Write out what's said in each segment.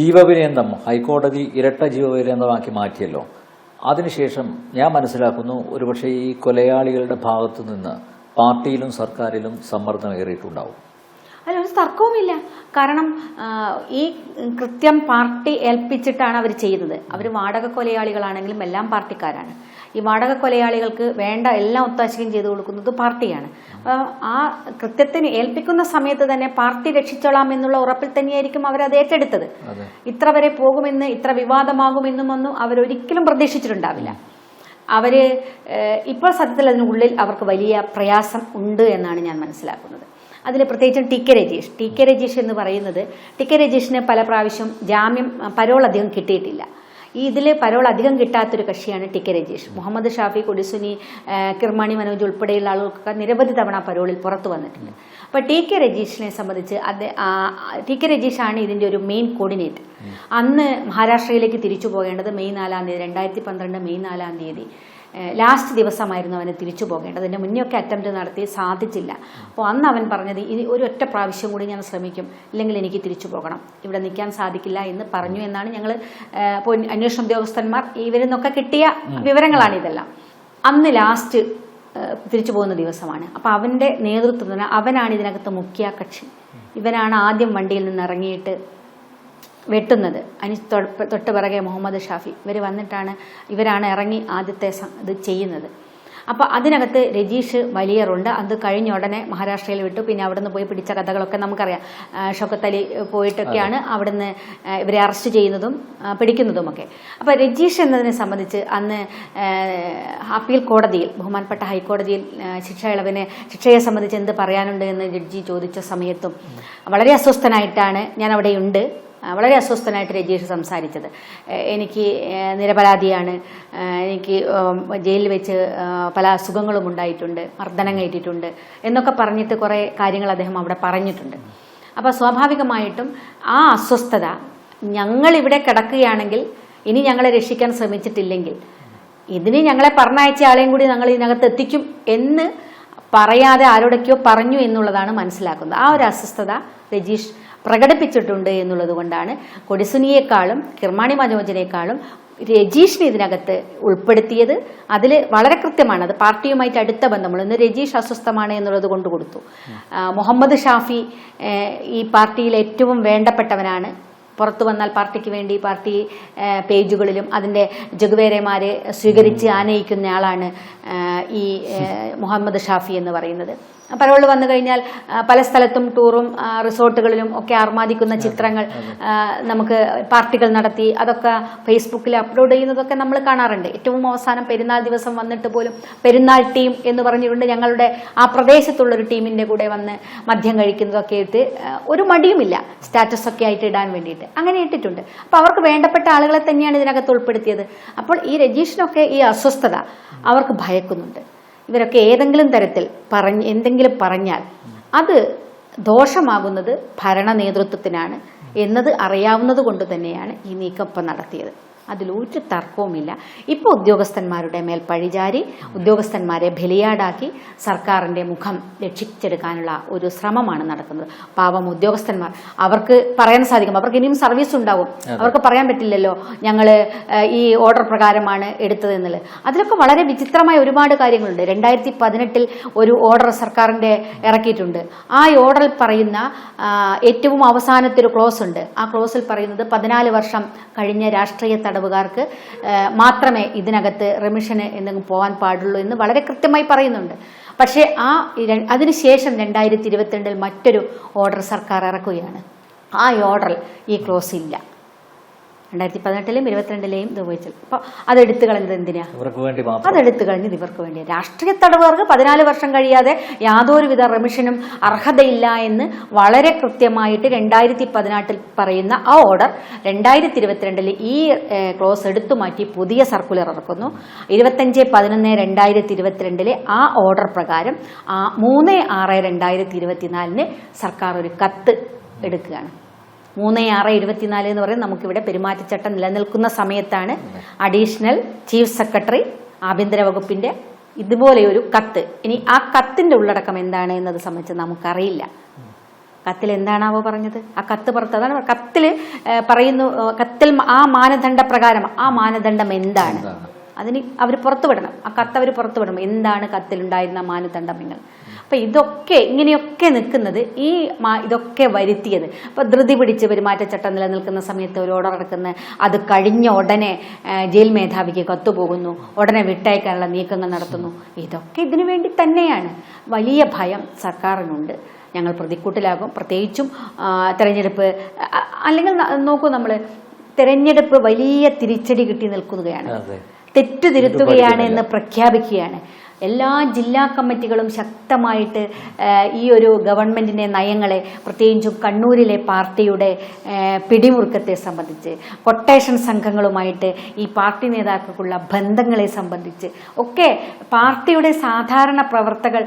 ജീവപര്യന്തം ഹൈക്കോടതി ഇരട്ട ജീവപര്യന്തമാക്കി മാറ്റിയല്ലോ. അതിനുശേഷം ഞാൻ മനസ്സിലാക്കുന്നു ഒരുപക്ഷെ ഈ കൊലയാളികളുടെ ഭാഗത്തു നിന്ന് പാർട്ടിയിലും സർക്കാരിലും സമ്മർദ്ദം ഏറിയിട്ടുണ്ടാവും. അതിൽ ഒരു തർക്കവുമില്ല. കാരണം ഈ കൃത്യം പാർട്ടി ഏൽപ്പിച്ചിട്ടാണ് അവർ ചെയ്തത്. അവർ വാടക കൊലയാളികളാണെങ്കിലും എല്ലാം പാർട്ടിക്കാരാണ്. ഈ വാടക കൊലയാളികൾക്ക് വേണ്ട എല്ലാം ഒത്താശയും ചെയ്തു കൊടുക്കുന്നത് പാർട്ടിയാണ്. ആ കൃത്യത്തിന് ഏൽപ്പിക്കുന്ന സമയത്ത് തന്നെ പാർട്ടി രക്ഷിച്ചോളാം എന്നുള്ള ഉറപ്പിൽ തന്നെയായിരിക്കും അവരത് ഏറ്റെടുത്തത്. ഇത്ര വരെ പോകുമെന്ന് ഇത്ര വിവാദമാകുമെന്നും ഒന്നും അവരൊരിക്കലും പ്രതീക്ഷിച്ചിട്ടുണ്ടാവില്ല. അവർ ഇപ്പോൾ സത്യത്തിൽ അതിനുള്ളിൽ അവർക്ക് വലിയ പ്രയാസം ഉണ്ട് എന്നാണ് ഞാൻ മനസ്സിലാക്കുന്നത്. അതിൽ പ്രത്യേകിച്ചും T K Rajeesh. T K Rajeesh എന്ന് പറയുന്നത് ടി കെ രജീഷിന് പല പ്രാവശ്യം ജാമ്യം പരോൾ അധികം കിട്ടിയിട്ടില്ല. ഈ ഇതിൽ പരോൾ അധികം കിട്ടാത്തൊരു കക്ഷിയാണ് ടി കെ രജീഷ്. മുഹമ്മദ് ഷാഫി കൊടിസുനി കിർമാണി മനോജ് ഉൾപ്പെടെയുള്ള ആളുകൾക്കൊക്കെ നിരവധി തവണ പരോളിൽ പുറത്തു വന്നിട്ടുണ്ട്. അപ്പോൾ ടി കെ രജീഷിനെ സംബന്ധിച്ച് അദ്ദേഹം ടി കെ രജീഷാണ് ഇതിന്റെ ഒരു മെയിൻ കോർഡിനേറ്റർ അന്ന് മഹാരാഷ്ട്രയിലേക്ക് തിരിച്ചു പോകേണ്ടത് മെയ് നാലാം തീയതി രണ്ടായിരത്തി പന്ത്രണ്ട് മെയ് നാലാം തീയതി. ലാസ്റ്റ് ദിവസമായിരുന്നു അവന് തിരിച്ചു പോകേണ്ടത്. അതിന്റെ മുന്നൊക്കെ അറ്റംപ്റ്റ് നടത്തി സാധിച്ചില്ല. അപ്പോൾ അന്ന് അവൻ പറഞ്ഞത് ഇനി ഒരു ഒറ്റ പ്രാവശ്യം കൂടി ഞാൻ ശ്രമിക്കും. ഇല്ലെങ്കിൽ എനിക്ക് തിരിച്ചു പോകണം. ഇവിടെ നിൽക്കാൻ സാധിക്കില്ല എന്ന് പറഞ്ഞു എന്നാണ് ഞങ്ങൾ അന്വേഷണ ഉദ്യോഗസ്ഥന്മാർ ഇവരിൽ നിന്നൊക്കെ കിട്ടിയ വിവരങ്ങളാണ് ഇതെല്ലാം. അന്ന് ലാസ്റ്റ് തിരിച്ചു പോകുന്ന ദിവസമാണ്. അപ്പോൾ അവന്റെ നേതൃത്വത്തിന് അവനാണ് ഇതിനകത്ത് മുഖ്യ കക്ഷി. ഇവനാണ് ആദ്യം വണ്ടിയിൽ നിന്ന് ഇറങ്ങിയിട്ട് വെട്ടുന്നത്. അതിന് തൊട്ട് പിറകെ മുഹമ്മദ് ഷാഫി. ഇവർ വന്നിട്ടാണ് ഇവരാണ് ഇറങ്ങി ആദ്യത്തെ ഇത് ചെയ്യുന്നത്. അപ്പോൾ അതിനകത്ത് രജീഷ് വലിയറുണ്ട്. അത് കഴിഞ്ഞ ഉടനെ മഹാരാഷ്ട്രയിൽ വിട്ടു. പിന്നെ അവിടുന്ന് പോയി പിടിച്ച കഥകളൊക്കെ നമുക്കറിയാം. ഷൊക്കത്തലി ഷൗക്കത്ത് അലി പോയിട്ടൊക്കെയാണ് അവിടുന്ന് ഇവരെ അറസ്റ്റ് ചെയ്യുന്നതും പിടിക്കുന്നതും പിടിക്കുന്നതുമൊക്കെ. അപ്പോൾ രജീഷ് എന്നതിനെ സംബന്ധിച്ച് അന്ന് അപ്പീൽ കോടതിയിൽ ബഹുമാനപ്പെട്ട ഹൈക്കോടതിയിൽ ശിക്ഷ ഇളവിനെ ശിക്ഷയെ സംബന്ധിച്ച് എന്ത് പറയാനുണ്ട് എന്ന് ജഡ്ജി ചോദിച്ച സമയത്തും വളരെ അസ്വസ്ഥനായിട്ടാണ് ഞാൻ അവിടെയുണ്ട് വളരെ അസ്വസ്ഥനായിട്ട് രജീഷ് സംസാരിച്ചത്. എനിക്ക് നിരപരാധിയാണ്. എനിക്ക് ജയിലിൽ വെച്ച് പല അസുഖങ്ങളും ഉണ്ടായിട്ടുണ്ട് മർദ്ദനം കയറ്റിയിട്ടുണ്ട് എന്നൊക്കെ പറഞ്ഞിട്ട് കുറേ കാര്യങ്ങൾ അദ്ദേഹം അവിടെ പറഞ്ഞിട്ടുണ്ട്. അപ്പോൾ സ്വാഭാവികമായിട്ടും ആ അസ്വസ്ഥത ഞങ്ങളിവിടെ കിടക്കുകയാണെങ്കിൽ ഇനി ഞങ്ങളെ രക്ഷിക്കാൻ ശ്രമിച്ചിട്ടില്ലെങ്കിൽ ഇതിന് ഞങ്ങളെ പറഞ്ഞയച്ച ആളെയും കൂടി ഞങ്ങൾ ഇതിനകത്ത് എത്തിക്കും എന്ന് പറയാതെ ആരോടൊക്കെയോ പറഞ്ഞു എന്നുള്ളതാണ് മനസ്സിലാക്കുന്നത്. ആ ഒരു അസ്വസ്ഥത രജീഷ് പ്രകടിപ്പിച്ചിട്ടുണ്ട് എന്നുള്ളത് കൊണ്ടാണ് കൊടിസുനിയേക്കാളും കിർമാണി മനോജിനേക്കാളും രജീഷിനെ ഇതിനകത്ത് ഉൾപ്പെടുത്തിയത്. അതിൽ വളരെ കൃത്യമാണ്. അത് പാർട്ടിയുമായിട്ട് അടുത്ത ബന്ധമുള്ള ഇന്ന് രജീഷ് അസ്വസ്ഥമാണ് എന്നുള്ളത് കൊണ്ട് കൊടുത്തു. മുഹമ്മദ് ഷാഫി ഈ പാർട്ടിയിൽ ഏറ്റവും വേണ്ടപ്പെട്ടവനാണ്. പുറത്തു വന്നാൽ പാർട്ടിക്ക് വേണ്ടി പാർട്ടി പേജുകളിലും അതിന്റെ ജഗുവേരമാരെ സ്വീകരിച്ച് ആനയിക്കുന്ന ആളാണ് ഈ മുഹമ്മദ് ഷാഫി എന്ന് പറയുന്നത്. പരോളിൽ വന്നു കഴിഞ്ഞാൽ പല സ്ഥലത്തും ടൂറും റിസോർട്ടുകളിലും ഒക്കെ ആർമാദിക്കുന്ന ചിത്രങ്ങൾ നമുക്ക് പാർട്ടികൾ നടത്തി അതൊക്കെ ഫേസ്ബുക്കിൽ അപ്ലോഡ് ചെയ്യുന്നതൊക്കെ നമ്മൾ കാണാറുണ്ട്. ഏറ്റവും അവസാനം പെരുന്നാൾ ദിവസം വന്നിട്ട് പോലും പെരുന്നാൾ ടീം എന്ന് പറഞ്ഞുകൊണ്ട് ഞങ്ങളുടെ ആ പ്രദേശത്തുള്ള ഒരു ടീമിന്റെ കൂടെ വന്ന് മദ്യം കഴിക്കുന്നതൊക്കെ ഇട്ട് ഒരു മടിയുമില്ല. സ്റ്റാറ്റസ് ഒക്കെ ആയിട്ട് ഇടാൻ വേണ്ടിയിട്ട്. അങ്ങനെ ഇട്ടിട്ടുണ്ട്. അപ്പോൾ അവർക്ക് വേണ്ടപ്പെട്ട ആളുകളെ തന്നെയാണ് ഇതിനകത്ത് ഉൾപ്പെടുത്തിയത്. അപ്പോൾ ഈ രജീഷിനൊക്കെ ഈ അസ്വസ്ഥത അവർക്ക് ഭയക്കുന്നുണ്ട്. ഇവരൊക്കെ ഏതെങ്കിലും തരത്തിൽ പറഞ്ഞ് എന്തെങ്കിലും പറഞ്ഞാൽ അത് ദോഷമാകുന്നത് ഭരണ നേതൃത്വത്തിനാണ്. എന്നത് അറിയാവുന്നത് കൊണ്ട് തന്നെയാണ് ഈ നീക്കം ഇപ്പം നടത്തിയത്. അതിലൊരു തർക്കവുമില്ല. ഇപ്പോൾ ഉദ്യോഗസ്ഥന്മാരുടെ മേൽ പഴിചാരി ഉദ്യോഗസ്ഥന്മാരെ ബലിയാടാക്കി സർക്കാരിന്റെ മുഖം രക്ഷിച്ചെടുക്കാനുള്ള ഒരു ശ്രമമാണ് നടക്കുന്നത്. പാവം ഉദ്യോഗസ്ഥന്മാർ. അവർക്ക് പറയാൻ സാധിക്കും. അവർക്ക് ഇനിയും സർവീസ് ഉണ്ടാവും. അവർക്ക് പറയാൻ പറ്റില്ലല്ലോ ഞങ്ങൾ ഈ ഓർഡർ പ്രകാരമാണ് എടുത്തത് എന്നുള്ളത്. അതിലൊക്കെ വളരെ വിചിത്രമായ ഒരുപാട് കാര്യങ്ങളുണ്ട്. രണ്ടായിരത്തി പതിനെട്ടിൽ ഒരു ഓർഡർ സർക്കാരിന്റെ ഇറക്കിയിട്ടുണ്ട്. ആ ഓർഡറിൽ പറയുന്ന ഏറ്റവും അവസാനത്തെ ഒരു ക്ലോസ് ഉണ്ട്. ആ ക്ലോസിൽ പറയുന്നത് പതിനാല് വർഷം കഴിഞ്ഞ രാഷ്ട്രീയ തടവുകാർക്ക് മാത്രമേ ഇതിനകത്ത് റെമിഷന് എന്തെങ്കിലും പോകാൻ പാടുള്ളൂ എന്ന് വളരെ കൃത്യമായി പറയുന്നുണ്ട്. പക്ഷേ ആ അതിനുശേഷം രണ്ടായിരത്തി ഇരുപത്തിരണ്ടിൽ മറ്റൊരു ഓർഡർ സർക്കാർ ഇറക്കുകയാണ്. ആ ഓർഡറിൽ ഈ ക്ലോസ് ഇല്ല. രണ്ടായിരത്തി പതിനെട്ടിലെയും ഇരുപത്തിരണ്ടിലെയും ഉപയോഗിച്ചത്. അപ്പോൾ അതെടുത്തു കളഞ്ഞത് എന്തിനാ? അതെടുത്തു കളഞ്ഞത് ഇവർക്ക് വേണ്ടി. രാഷ്ട്രീയ തടവുകാർക്ക് പതിനാല് വർഷം കഴിയാതെ യാതൊരുവിധ റെമിഷനും അർഹതയില്ല എന്ന് വളരെ കൃത്യമായിട്ട് രണ്ടായിരത്തി പതിനെട്ടിൽ പറയുന്ന ആ ഓർഡർ രണ്ടായിരത്തി ഇരുപത്തിരണ്ടിൽ ഈ ക്ലോസ് എടുത്തു മാറ്റി പുതിയ സർക്കുലർ ഇറക്കുന്നു. ഇരുപത്തഞ്ച് പതിനൊന്ന് രണ്ടായിരത്തി ഇരുപത്തിരണ്ടിലെ ആ ഓർഡർ പ്രകാരം ആ മൂന്ന് ആറ് രണ്ടായിരത്തി ഇരുപത്തിനാലിന് സർക്കാർ ഒരു കത്ത് എടുക്കുകയാണ്. മൂന്ന് ആറ് ഇരുപത്തിനാല് എന്ന് പറയുന്നത് നമുക്കിവിടെ പെരുമാറ്റച്ചട്ടം നിലനിൽക്കുന്ന സമയത്താണ് അഡീഷണൽ ചീഫ് സെക്രട്ടറി ആഭ്യന്തര വകുപ്പിന്റെ ഇതുപോലെയൊരു കത്ത്. ഇനി ആ കത്തിന്റെ ഉള്ളടക്കം എന്താണ് എന്നത് സംബന്ധിച്ച് നമുക്കറിയില്ല. കത്തിൽ എന്താണാവോ പറഞ്ഞത്? ആ കത്ത് പുറത്ത് അതാണ് കത്തിൽ പറയുന്നു കത്തിൽ ആ മാനദണ്ഡ പ്രകാരം ആ മാനദണ്ഡം എന്താണ്? അതിന് അവർ പുറത്തുവിടണം ആ കത്ത് അവർ പുറത്തുവിടണം എന്താണ് കത്തിലുണ്ടായിരുന്ന മാനദണ്ഡങ്ങൾ? അപ്പൊ ഇതൊക്കെ ഇങ്ങനെയൊക്കെ നിൽക്കുന്നത് ഈ ഇതൊക്കെ വരുത്തിയത്. അപ്പൊ ധൃതി പിടിച്ച് പെരുമാറ്റച്ചട്ടം നിലനിൽക്കുന്ന സമയത്ത് ഒരു ഓർഡർ ഇറക്കുന്ന അത് കഴിഞ്ഞ ഉടനെ ജയിൽ മേധാവിക്ക് കത്തുപോകുന്നു. ഉടനെ വിട്ടയക്കാനുള്ള നീക്കങ്ങൾ നടത്തുന്നു. ഇതൊക്കെ ഇതിനു വേണ്ടി തന്നെയാണ്. വലിയ ഭയം സർക്കാരിനുണ്ട്. ഞങ്ങൾ പ്രതിക്കൂട്ടിലാകും. പ്രത്യേകിച്ചും തെരഞ്ഞെടുപ്പ് അല്ലെങ്കിൽ നോക്കൂ നമ്മൾ തെരഞ്ഞെടുപ്പ് വലിയ തിരിച്ചടി കിട്ടി നിൽക്കുകയാണ്. അതെ തെറ്റ് തിരുത്തുകയാണ് എന്ന് പ്രഖ്യാപിക്കുകയാണ്. എല്ലാ ജില്ലാ കമ്മിറ്റികളും ശക്തമായിട്ട് ഈ ഒരു ഗവൺമെന്റിന്റെ നയങ്ങളെ പ്രത്യേകിച്ചും കണ്ണൂരിലെ പാർട്ടിയുടെ പിടിമുറുക്കത്തെ സംബന്ധിച്ച് കൊട്ടേഷൻ സംഘങ്ങളുമായിട്ട് ഈ പാർട്ടി നേതാക്കൾക്കുള്ള ബന്ധങ്ങളെ സംബന്ധിച്ച് ഒക്കെ പാർട്ടിയുടെ സാധാരണ പ്രവർത്തകൾ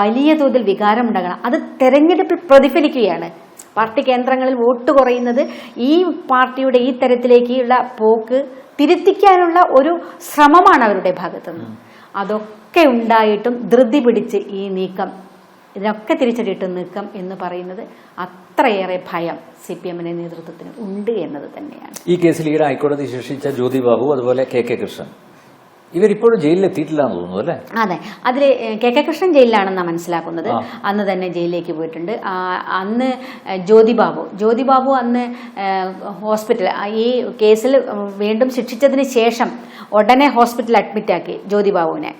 വലിയ തോതിൽ വികാരമുണ്ടാകണം. അത് തെരഞ്ഞെടുപ്പിൽ പ്രതിഫലിക്കുകയാണ്. പാർട്ടി കേന്ദ്രങ്ങളിൽ വോട്ട് കുറയുന്നത് ഈ പാർട്ടിയുടെ ഈ തരത്തിലേക്കുള്ള പോക്ക് തിരുത്തിക്കാനുള്ള ഒരു ശ്രമമാണ് അവരുടെ ഭാഗത്തുനിന്ന് അതൊക്കെ ഉണ്ടായിട്ടും ധൃതി പിടിച്ച് ഈ നീക്കം ഇതിനൊക്കെ തിരിച്ചടിയിട്ട് നീക്കം എന്ന് പറയുന്നത് അത്രയേറെ ഭയം സി പി എമ്മിന്റെ നേതൃത്വത്തിന് ഉണ്ട് എന്നത് തന്നെയാണ്. ഈ കേസിൽ ഈയിടെ ഹൈക്കോടതി ശിക്ഷിച്ച ജ്യോതി ബാബു അതുപോലെ കെ കെ കൃഷ്ണൻ. ഇവരിപ്പോഴും ജയിലിൽ എന്ന് തോന്നുന്നു അല്ലേ? അതെ. അതിൽ കെ കെ കൃഷ്ണൻ ജയിലിലാണെന്നാണ് മനസ്സിലാക്കുന്നത്. അന്ന് തന്നെ ജയിലിലേക്ക് പോയിട്ടുണ്ട്. അന്ന് ജ്യോതിബാബു. ജ്യോതിബാബു ജ്യോതി ബാബു അന്ന് ഹോസ്പിറ്റൽ ഈ കേസിൽ വീണ്ടും ശിക്ഷിച്ചതിന് ശേഷം ഉടനെ ഹോസ്പിറ്റലിൽ അഡ്മിറ്റാക്കി ജ്യോതി ബാബുവിനെ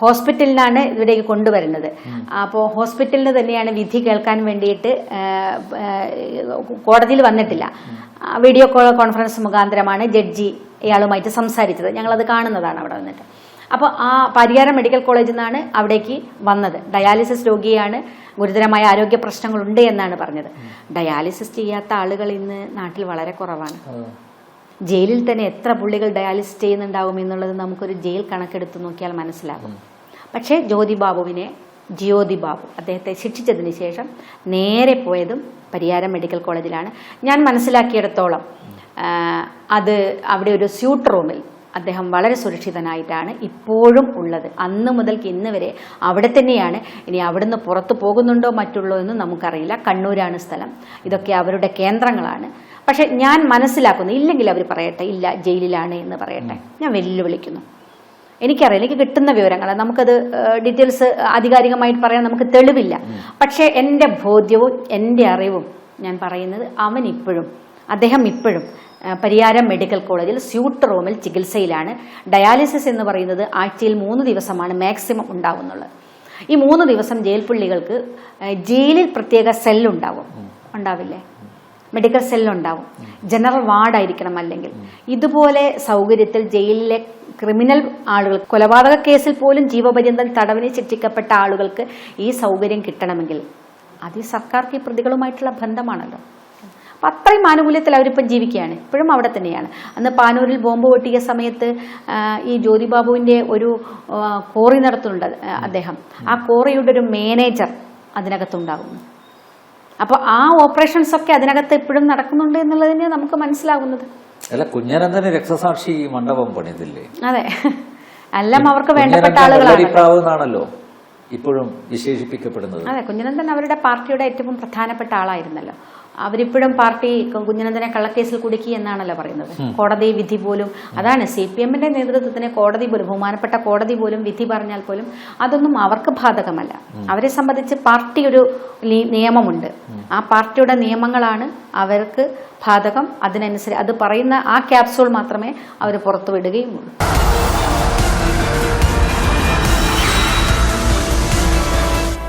ഹോസ്പിറ്റലിലാണ് ഇവിടേക്ക് കൊണ്ടുവരുന്നത്. അപ്പോൾ ഹോസ്പിറ്റലിന് തന്നെയാണ് വിധി കേൾക്കാൻ വേണ്ടിയിട്ട് കോടതിയിൽ വന്നിട്ടില്ല. വീഡിയോ കോൾ കോൺഫറൻസ് മുഖാന്തരമാണ് ജഡ്ജി ഇയാളുമായിട്ട് സംസാരിച്ചത്. ഞങ്ങളത് കാണുന്നതാണ് അവിടെ വന്നിട്ട്. അപ്പോൾ ആ പരിയാരം മെഡിക്കൽ കോളേജിൽ നിന്നാണ് അവിടേക്ക് വന്നത്. ഡയാലിസിസ് രോഗിയാണ്. ഗുരുതരമായ ആരോഗ്യ പ്രശ്നങ്ങളുണ്ട് എന്നാണ് പറഞ്ഞത്. ഡയാലിസിസ് ചെയ്യാത്ത ആളുകൾ ഇന്ന് നാട്ടിൽ വളരെ കുറവാണ്. ജയിലിൽ തന്നെ എത്ര പുള്ളികൾ ഡയാലിസിസ് ചെയ്യുന്നുണ്ടാവും എന്നുള്ളത് നമുക്കൊരു ജയിൽ കണക്കെടുത്ത് നോക്കിയാൽ മനസ്സിലാകും. പക്ഷേ ജ്യോതി ബാബുവിനെ ജ്യോതി ബാബു അദ്ദേഹത്തെ ശിക്ഷിച്ചതിന് ശേഷം നേരെ പോയതും പരിയാരം മെഡിക്കൽ കോളേജിലാണ്. ഞാൻ മനസ്സിലാക്കിയിടത്തോളം അത് അവിടെ ഒരു സ്യൂട്ട് റൂമിൽ അദ്ദേഹം വളരെ സുരക്ഷിതനായിട്ടാണ് ഇപ്പോഴും ഉള്ളത്. അന്ന് മുതൽക്ക് ഇന്ന് വരെ അവിടെ തന്നെയാണ്. ഇനി അവിടുന്ന് പുറത്തു പോകുന്നുണ്ടോ മറ്റുള്ളോ എന്ന് നമുക്കറിയില്ല. കണ്ണൂരാണ് സ്ഥലം. ഇതൊക്കെ അവരുടെ കേന്ദ്രങ്ങളാണ്. പക്ഷെ ഞാൻ മനസ്സിലാക്കുന്നു ഇല്ലെങ്കിൽ അവർ പറയട്ടെ ഇല്ല ജയിലിലാണ് എന്ന് പറയട്ടെ. ഞാൻ വെല്ലുവിളിക്കുന്നു. എനിക്കറിയാം എനിക്ക് കിട്ടുന്ന വിവരങ്ങൾ നമുക്കത് ഡീറ്റെയിൽസ് ആധികാരികമായിട്ട് പറയാൻ നമുക്ക് തെളിവില്ല. പക്ഷേ എന്റെ ബോധ്യവും എന്റെ അറിവും ഞാൻ പറയുന്നത് അവൻ ഇപ്പോഴും അദ്ദേഹം ഇപ്പോഴും പരിയാരം മെഡിക്കൽ കോളേജിൽ സ്യൂട്ട് റൂമിൽ ചികിത്സയിലാണ്. ഡയാലിസിസ് എന്ന് പറയുന്നത് ആഴ്ചയിൽ മൂന്ന് ദിവസമാണ് മാക്സിമം ഉണ്ടാവുന്നുള്ളത്. ഈ മൂന്ന് ദിവസം ജയിൽ പുള്ളികൾക്ക് ജയിലിൽ പ്രത്യേക സെല്ലുണ്ടാവും. ഉണ്ടാവില്ലേ? മെഡിക്കൽ സെല്ലുണ്ടാവും ജനറൽ വാർഡായിരിക്കണം അല്ലെങ്കിൽ. ഇതുപോലെ സൗകര്യത്തിൽ ജയിലിലെ ക്രിമിനൽ ആളുകൾ കൊലപാതക കേസിൽ പോലും ജീവപര്യന്തം തടവിന് ശിക്ഷിക്കപ്പെട്ട ആളുകൾക്ക് ഈ സൗകര്യം കിട്ടണമെങ്കിൽ അത് ഈ സർക്കാർക്ക് ഈ പ്രതികളുമായിട്ടുള്ള ബന്ധമാണല്ലോ. അപ്പം അത്രയും ആനുകൂല്യത്തിൽ അവരിപ്പം ജീവിക്കുകയാണ്. ഇപ്പോഴും അവിടെ തന്നെയാണ്. അന്ന് പാനൂരിൽ ബോംബ് പൊട്ടിയ സമയത്ത് ഈ ജ്യോതിബാബുവിന്റെ ഒരു കോറി നടത്തുന്നുണ്ട് അദ്ദേഹം. ആ കോറിയുടെ ഒരു മാനേജർ അതിനകത്തുണ്ടാകുന്നു. അപ്പോൾ ആ ഓപ്പറേഷൻസ് ഒക്കെ അതിനകത്ത് എപ്പോഴും നടക്കുന്നുണ്ട് എന്നുള്ളതിന് നമുക്ക് മനസ്സിലാകുന്നത് അല്ല കുഞ്ഞനന്ദന് രക്തസാക്ഷി മണ്ഡപം പണിതില്ലേ? അതെ. എല്ലാം അവർക്ക് വേണ്ടപ്പെട്ട ആളുകളാണല്ലോ ഇപ്പോഴും വിശേഷിപ്പിക്കപ്പെടുന്നത് അതെ കുഞ്ഞനന്ദൻ അവരുടെ പാർട്ടിയുടെ ഏറ്റവും പ്രധാനപ്പെട്ട ആളായിരുന്നല്ലോ. അവരിപ്പോഴും പാർട്ടി കുഞ്ഞനന്ദനെ കള്ളക്കേസിൽ കുടുക്കി എന്നാണല്ലോ പറയുന്നത്. കോടതി വിധി പോലും അതാണ് സി പി എമ്മിന്റെ നേതൃത്വത്തിന് കോടതി പോലും ബഹുമാനപ്പെട്ട കോടതി പോലും വിധി പറഞ്ഞാൽ പോലും അതൊന്നും അവർക്ക് ബാധകമല്ല. അവരെ സംബന്ധിച്ച് പാർട്ടി ഒരു നിയമമുണ്ട്. ആ പാർട്ടിയുടെ നിയമങ്ങളാണ് അവർക്ക് ബാധകം. അതിനനുസരിച്ച് അത് പറയുന്ന ആ ക്യാപ്സൂൾ മാത്രമേ അവർ പുറത്തുവിടുകയും ഉള്ളൂ